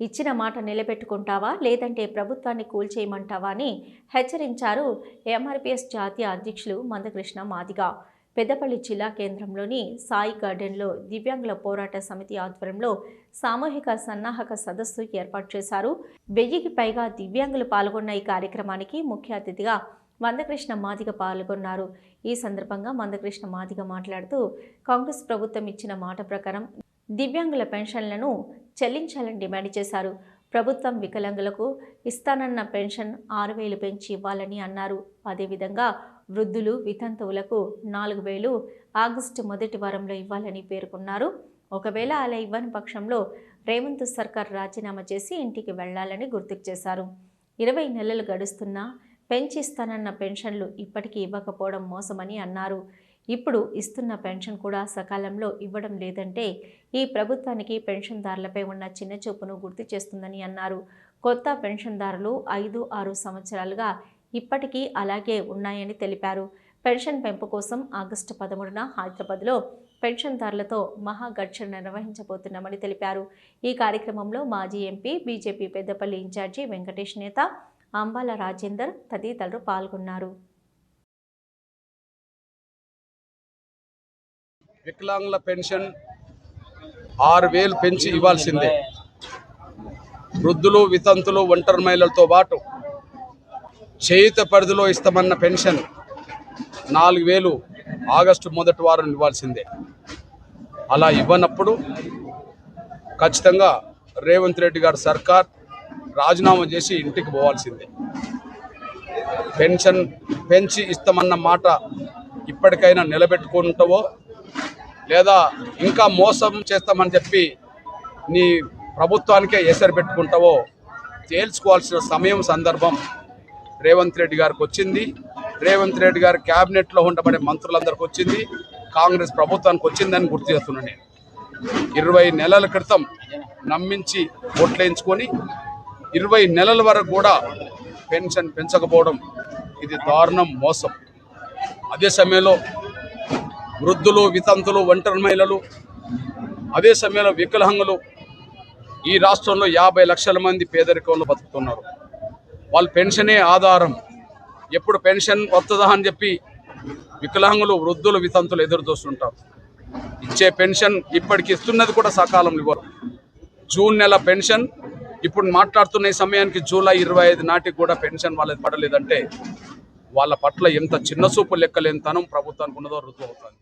ఇచ్చిన మాట నిలబెట్టుకుంటావా? లేదంటే ప్రభుత్వాన్ని కూల్చేయమంటావా అని హెచ్చరించారు ఎంఆర్పిఎస్ జాతీయ అధ్యక్షులు మందకృష్ణ మాదిగ. పెద్దపల్లి జిల్లా కేంద్రంలోని సాయి గార్డెన్లో దివ్యాంగుల పోరాట సమితి ఆధ్వర్యంలో సామూహిక సన్నాహక సదస్సు ఏర్పాటు చేశారు. వెయ్యికి పైగా దివ్యాంగులు పాల్గొన్న ఈ కార్యక్రమానికి ముఖ్య అతిథిగా మందకృష్ణ మాదిగ పాల్గొన్నారు. ఈ సందర్భంగా మందకృష్ణ మాదిగ మాట్లాడుతూ కాంగ్రెస్ ప్రభుత్వం ఇచ్చిన మాట ప్రకారం దివ్యాంగుల పెన్షన్లను చెల్లించాలని డిమాండ్ చేశారు. ప్రభుత్వం వికలాంగులకు ఇస్తానన్న పెన్షన్ ఆరు వేలు పెంచి ఇవ్వాలని అన్నారు. అదేవిధంగా వృద్ధులు వితంతువులకు నాలుగు వేలు ఆగస్టు మొదటి వారంలో ఇవ్వాలని పేర్కొన్నారు. ఒకవేళ అలా ఇవ్వని పక్షంలో రేవంత్ సర్కార్ రాజీనామా చేసి ఇంటికి వెళ్ళాలని గుర్తుకు చేశారు. ఇరవై నెలలు గడుస్తున్నా పెంచిస్తానన్న పెన్షన్లు ఇప్పటికీ ఇవ్వకపోవడం మోసమని అన్నారు. ఇప్పుడు ఇస్తున్న పెన్షన్ కూడా సకాలంలో ఇవ్వడం లేదంటే ఈ ప్రభుత్వానికి పెన్షన్దారులపై ఉన్న చిన్న చూపును గుర్తు చేస్తుందని అన్నారు. కొత్త పెన్షన్దారులు ఐదు ఆరు సంవత్సరాలుగా ఇప్పటికీ అలాగే ఉన్నాయని తెలిపారు. పెన్షన్ పెంపు కోసం ఆగస్టు పదమూడున హైదరాబాద్లో పెన్షన్దారులతో మహాఘర్షణ నిర్వహించబోతున్నామని తెలిపారు. ఈ కార్యక్రమంలో మాజీ MP BJP Peddapalli in charge Venkatesh నేత అంబాల రాజేందర్ తదితరులు పాల్గొన్నారు. వికలాంగుల పెన్షన్ ఆరు వేలు పెంచి ఇవ్వాల్సిందే. వృద్ధులు వితంతులు ఒంటరి మహిళలతో పాటు చేయుత పరిధిలో ఇస్తామన్న పెన్షన్ నాలుగు వేలు ఆగస్టు మొదటి వారం ఇవ్వాల్సిందే. అలా ఇవ్వనప్పుడు ఖచ్చితంగా రేవంత్ రెడ్డి గారు సర్కార్ రాజీనామా చేసి ఇంటికి పోవాల్సిందే. పెన్షన్ పెంచి ఇస్తామన్న మాట ఇప్పటికైనా నిలబెట్టుకుంటావో లేదా ఇంకా మోసం చేస్తామని చెప్పి నీ ప్రభుత్వానికే ఎసరు పెట్టుకుంటావో తేల్చుకోవాల్సిన సమయం సందర్భం రేవంత్ రెడ్డి గారికి వచ్చింది. రేవంత్ రెడ్డి గారి క్యాబినెట్లో ఉండబడే మంత్రులందరికీ వచ్చింది. కాంగ్రెస్ ప్రభుత్వానికి వచ్చిందని గుర్తు చేస్తున్నాను నేను. ఇరవై నెలల క్రితం నమ్మించి ఓట్లేయించుకొని ఇరవై నెలల వరకు కూడా పెన్షన్ పెంచకపోవడం ఇది దారుణం మోసం. అదే సమయంలో వృద్ధులు వితంతులు ఒంటరి మహిళలు అదే సమయంలో వికలాంగులు ఈ రాష్ట్రంలో యాభై లక్షల మంది పేదరికంలో బతుకుతున్నారు. వాళ్ళ పెన్షనే ఆధారం. ఎప్పుడు పెన్షన్ వస్తుందా అని చెప్పి వికలాంగులు వృద్ధులు వితంతులు ఎదురు చూస్తుంటారు. ఇచ్చే పెన్షన్ ఇప్పటికి ఇస్తున్నది కూడా సకాలంలో ఇవ్వరు. జూన్ నెల పెన్షన్ ఇప్పుడు మాట్లాడుతున్న ఈ సమయానికి జూలై ఇరవై ఐదు నాటికి కూడా పెన్షన్ వాళ్ళది పడలేదంటే వాళ్ళ పట్ల ఎంత చిన్న చూపు లెక్కలేనితనం ప్రభుత్వానికి ఉన్నదో రుజువు అవుతుంది